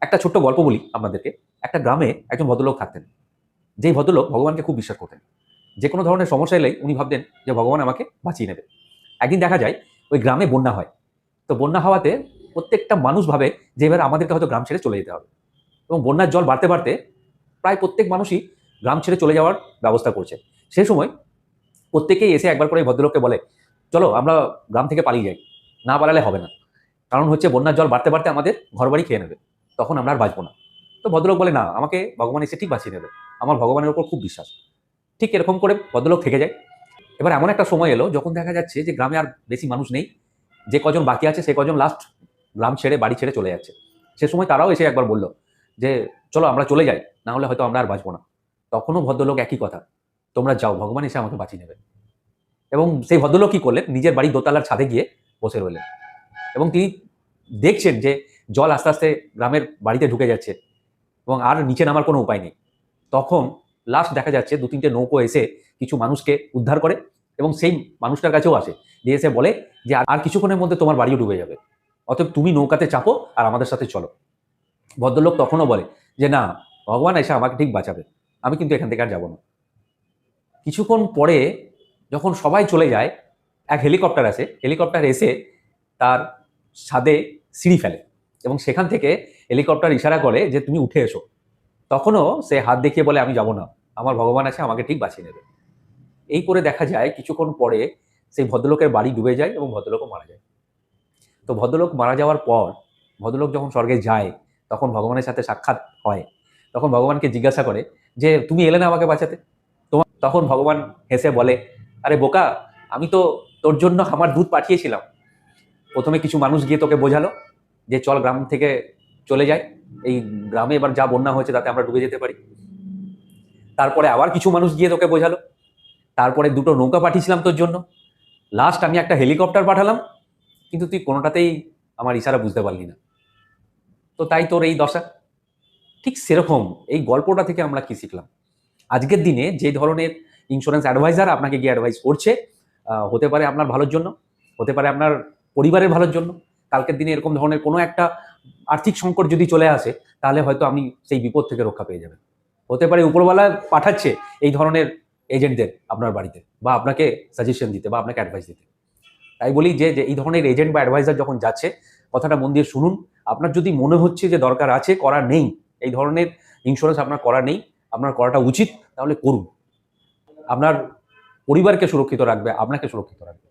একটা ছোট্ট গল্প বলি আপনাদেরকে। একটা গ্রামে একজন ভদ্রলোক থাকতেন। যেই ভদ্রলোক ভগবানকে খুব বিশ্বাস করতেন। যে কোনো ধরনের সমস্যা এলেই উনি ভাবতেন যে ভগবান আমাকে বাঁচিয়ে নেবে। একদিন দেখা যায় ওই গ্রামে বন্যা হয়। তো বন্যা হওয়াতে প্রত্যেকটা মানুষ ভাবে যে এবার আমাদেরকে হয়তো গ্রাম ছেড়ে চলে যেতে হবে। এবং বন্যার জল বাড়তে বাড়তে প্রায় প্রত্যেক মানুষই গ্রাম ছেড়ে চলে যাওয়ার ব্যবস্থা করছে। সেই সময় প্রত্যেকেই এসে একবার করে ভদ্রলোককে বলে, চলো আমরা গ্রাম থেকে পালিয়ে যাই। না পালালে হবে না। কারণ হচ্ছে বন্যার জল বাড়তে বাড়তে আমাদের ঘরবাড়ি খেয়ে নেবে। তখন আমরা আর বাঁচবো না। তো ভদ্রলোক বলে, না, আমাকে ভগবান এসে ঠিক বাঁচিয়ে নেবে। আমার ভগবানের উপর খুব বিশ্বাস। ঠিক এরকম করে ভদ্রলোক থেকে যায়। এবার এমন একটা সময় এলো যখন দেখা যাচ্ছে যে গ্রামে আর বেশি মানুষ নেই। যে কজন বাকি আছে সে কজন লাস্ট গ্রাম ছেড়ে, বাড়ি ছেড়ে চলে যাচ্ছে। সে সময় তারাও এসে একবার বলল যে, চলো আমরা চলে যাই, না হলে হয়তো আমরা আর বাঁচবো না। তখনও ভদ্রলোক একই কথা, তোমরা যাও, ভগবান এসে আমাকে বাঁচিয়ে নেবে। এবং সেই ভদ্রলোক কি করলেন? নিজের বাড়ির দোতলার ছাদে গিয়ে বসে রইলেন। এবং তিনি দেখছেন যে জল আস্তে আস্তে গ্রামের বাড়িতে ঢুকে যাচ্ছে এবং আর নিচে নামার কোনো উপায় নেই। তখন লাস্ট দেখা যাচ্ছে দু তিনটে নৌকো এসে কিছু মানুষকে উদ্ধার করে এবং সেই মানুষটার কাছেও আসে। দিয়ে এসে বলে যে, আর- কিছুক্ষণের মধ্যে তোমার বাড়িও ডুবে যাবে। অতএব তুমি নৌকাতে চাপো আর আমাদের সাথে চলো। ভদ্রলোক তখনও বলে যে, না, ভগবান এসে আমাকে ঠিক বাঁচাবে। আমি কিন্তু এখান থেকে আর যাব না। কিছুক্ষণ পরে যখন সবাই চলে যায়, এক হেলিকপ্টার আসে। হেলিকপ্টার এসে তার ছাদে সিঁড়ি ফেলে। এবং সেখান থেকে হেলিকপ্টার ইশারা করে যে তুমি উঠে এসো। তখনও সে হাত দেখিয়ে বলে, আমি যাব না। আমার ভগবান আছে, আমাকে ঠিক বাঁচিয়ে নেবে। এই করে দেখা যায়, কিছুক্ষণ পরে সেই ভদ্রলোকের বাড়ি ডুবে যায় এবং ভদ্রলোকও মারা যায়। তো ভদ্রলোক মারা যাওয়ার পর, ভদ্রলোক যখন স্বর্গে যায়, তখন ভগবানের সাথে সাক্ষাৎ হয়। তখন ভগবানকে জিজ্ঞাসা করে যে, তুমি এলে না আমাকে বাঁচাতে? তোমার তখন ভগবান হেসে বলে, আরে বোকা, আমি তো তোর জন্য আমার দুধ পাঠিয়েছিলাম। প্রথমে কিছু মানুষ গিয়ে তোকে বোঝালো যে চল গ্রাম থেকে চলে যায় এই গ্রামে এবার যা বন্যা হয়েছে তাতে আমরা ডুবে যেতে পারি। তারপরে আবার কিছু মানুষ গিয়ে তোকে বোঝালো। তারপরে দুটো নৌকা পাঠিয়েছিলাম তোর জন্য। লাস্ট আমি একটা হেলিকপ্টার পাঠালাম, কিন্তু তুই কোনোটাতেই আমার ইশারা বুঝতে পারলি না। তো তাই তোর এই দশা। ঠিক সেরকম এই গল্পটা থেকে আমরা কি শিখলাম? আজকের দিনে যে ধরনের ইন্স্যুরেন্স অ্যাডভাইজার আপনাকে গিয়ে অ্যাডভাইস করছে হতে পারে আপনার ভালোর জন্য, হতে পারে আপনার পরিবারের ভালোর জন্য কালকের দিনে এরকম ধরনের কোনো একটা আর্থিক সংকট যদি চলে আসে, তাহলে হয়তো আপনি সেই বিপদ থেকে রক্ষা পেয়ে যাবেন। হতে পারে উপরওয়ালা পাঠাচ্ছে এই ধরনের এজেন্টদের আপনার বাড়িতে বা আপনাকে সাজেশন দিতে বা আপনাকে অ্যাডভাইস দিতে। তাই বলি যে এই ধরনের এজেন্ট বা অ্যাডভাইজার যখন যাচ্ছে, কথাটা মন দিয়ে শুনুন। আপনার যদি মনে হচ্ছে যে দরকার আছে, করা নেই, এই ধরনের ইন্স্যুরেন্স আপনার করা নেই, আপনার করাটা উচিত, তাহলে করুন। আপনার পরিবারকে সুরক্ষিত রাখবে, আপনাকে সুরক্ষিত রাখবে।